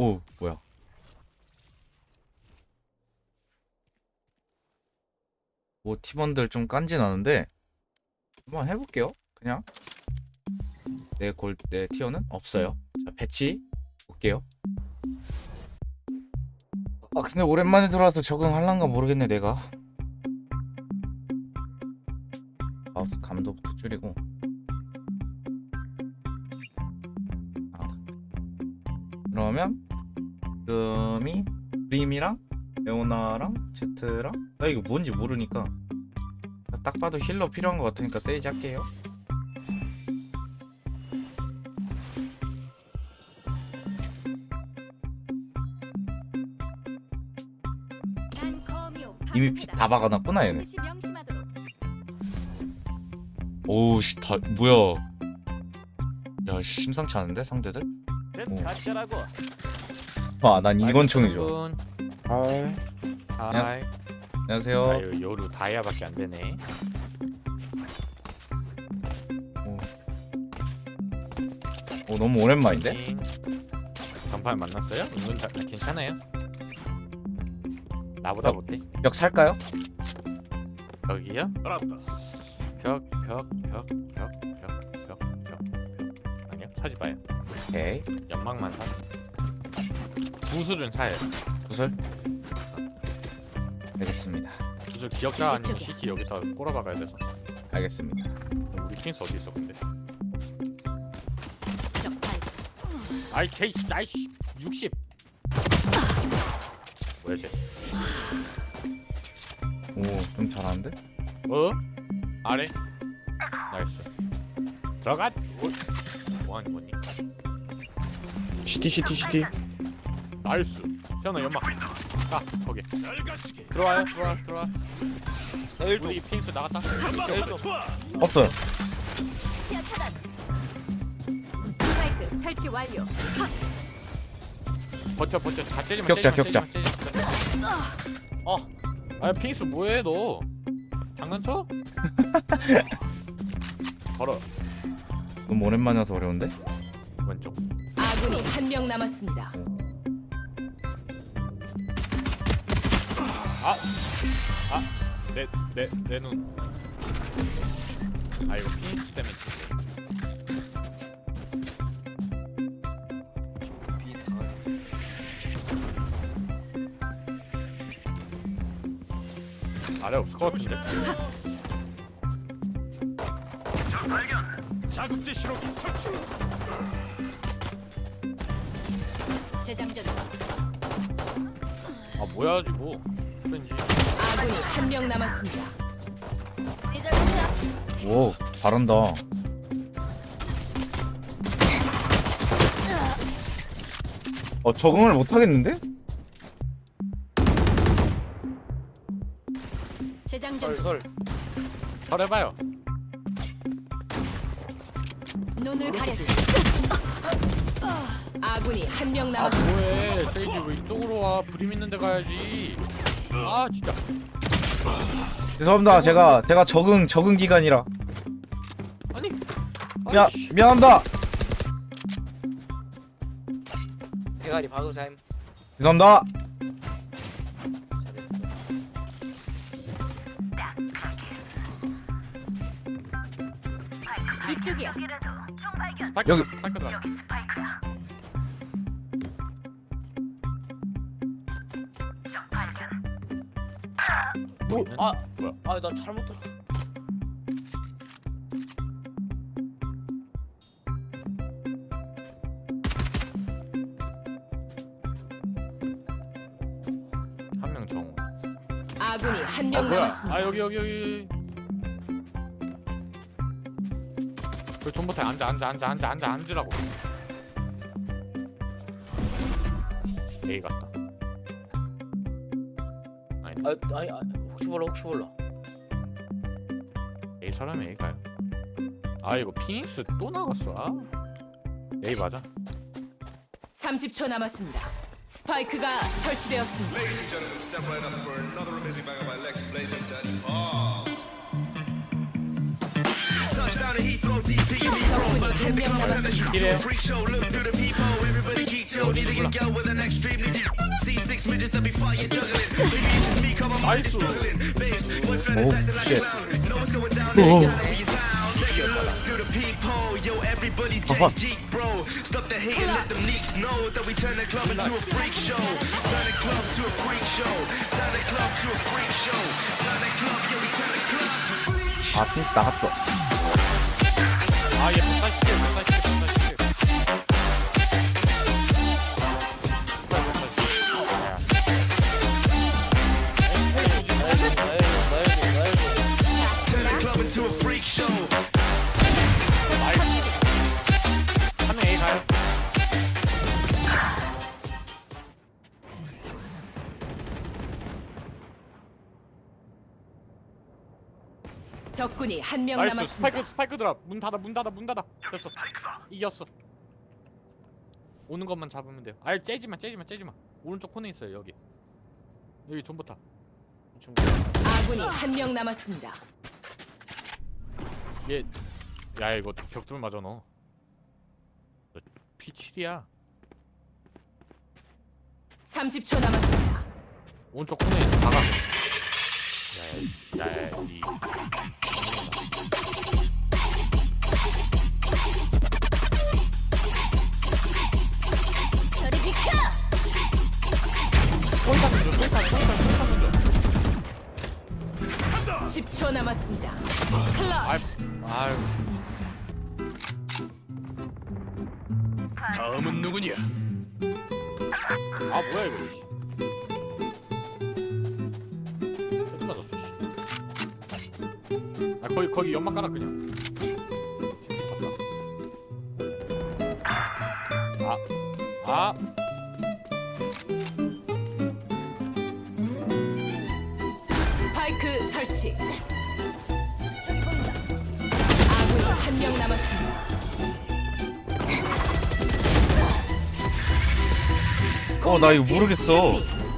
오 뭐야? 뭐 팀원들 좀 깐지 나는데 한번 해볼게요 그냥. 내 골 내 티어는 없어요. 자 배치 볼게요. 아 근데 오랜만에 들어와서 적응할란가 모르겠네 내가. 마우스 감도부터 줄이고. 아, 그러면 금이 드림이랑 레오나랑 제트랑 나 이거 뭔지 모르니까 딱 봐도 힐러 필요한 것 같으니까 세이지 할게요 이미 피다 박아놨구나 얘네 오우씨 다 뭐야 야 심상치 않은데 상대들? 오. 가짜라고. 아난 이건 총이죠 하이 하이. 안녕하세요 아유 요루 다이아밖에 안 되네. 오 너무 오랜만인데? 전판 만났어요? 은근 다, 괜찮아요? 나보다 어. 못해? 벽 살까요? 벽이요? 벽, 벽, 벽, 벽, 벽, 벽, 벽, 벽. 아니요, 사지 마요. 오케이 연막만 사. 구슬은 사요. 구슬 알겠습니다 구슬 기억자 아니면 CT 여기다 꼬라박아야 돼서. 알겠습니다 우리 킹스 어디 있어 근데? 아이 제이씨, 아이씨, 60. 뭐야 쟤? 오 좀 잘하는데? 어? 아래? 나이스. 들어가. 오. 뭐하니 뭐니? 시티 시티 시티 나이스. 태연아 연막. 가 거기. 들어와요. 들어와 들어와. 우리 핑스 나갔다. 없어요 시야 차단. 스파이크 설치 완료. 버텨 버텨. 다 째지마. 격자, 격자. 어. 아 핑스 뭐해 너? 장난쳐? 걸어. 너무 오랜만에 와서 어려운데? 왼쪽. 아군이 한 명 남았습니다. 아! 아! 내, 내, 내 눈. 아, 이거 피니스 때문에 진짜. 아래 없을 것 같은데? 자국제 실험기 설치. 재장전. 아, 뭐야, 이거. 아군이 한 명 남았습니다. 오 잘한다 어 적응을 못 하겠는데? 재장전. 설. 설해봐요. 눈을 가려주. 아군이 한 명 아, 남았습니다. 뭐해. 세이지 왜 이쪽으로 와. 브림 있는 데 가야지. 아, 진짜. 죄송합니다 제가 제가 적응 적응 기간이라 아니. 야 아이씨. 미안합니다 대가리 박으사임 죄송합니다 잘했어 이쪽이야. 스파이크, 여기. 스파이크다. 뭐? 아! 뭐야? 아 나 잘못 들어 한 명 정우. 아군이 한 아 명 뭐야? 남았습니다. 아 여기 여기 여기. 그 전부터 앉아 앉아 앉아 앉아 앉아 앉으라고. A 같다. 아, 아니 아, 혹시 몰라 혹시 몰라 A 사람이 A 가요. 아 이거 피닉스 또 나갔어. 아. A 맞아. 30초 남았습니다. 스파이크가 설치되었습니다. Ladies and gentlemen, step right up for another amazing banger by Lex Blaze and Daddy Paul. Touchdown to Heathrow, DP, 적군이 한명 남았습니다. 이래요. Free show, look through the people, everybody geek to chill, need a 몰라. girl with an extremely deep C6 midgets that be fire juggling. is Oh, acting like a shit. clown. Know what's going down, Oh. every time we down. Take a look through the peephole. Yo, everybody's Uh-huh. getting geek, bro. Stop the hate and let them neeks know that we turn the club into a freak show. Turn the club to a freak show. Turn the club to a freak show. Turn the club, yeah, we turn the club to a freak show. 아 핀스 나갔어 아얘 140개 140개 140개 적군이 한 명 나이스. 남았습니다. 스파이크 스파이크 드랍. 문 닫아 문 닫아 문 닫아. 됐어. 이겼어. 오는 것만 잡으면 돼요. 아예 째지마 째지마 째지마. 오른쪽 코너에 있어요 여기. 여기 존버타. 아군이 한 명 남았습니다. 얘야 이거 벽돌 맞아 너. P7이야. 30초 남았습니다. 오른쪽 코너에 다가 저리 비켜! 던져 10초 남았습니다. 아이 클러치. 아유 다음은 누구냐? 아 뭐야 이거 거기 거기 연막 깔아 그냥 탔다 아아 스파이크 설치. 저기 보인다. 아군이 한 명 남았습니다. 어 나 이거 모르겠어 승리.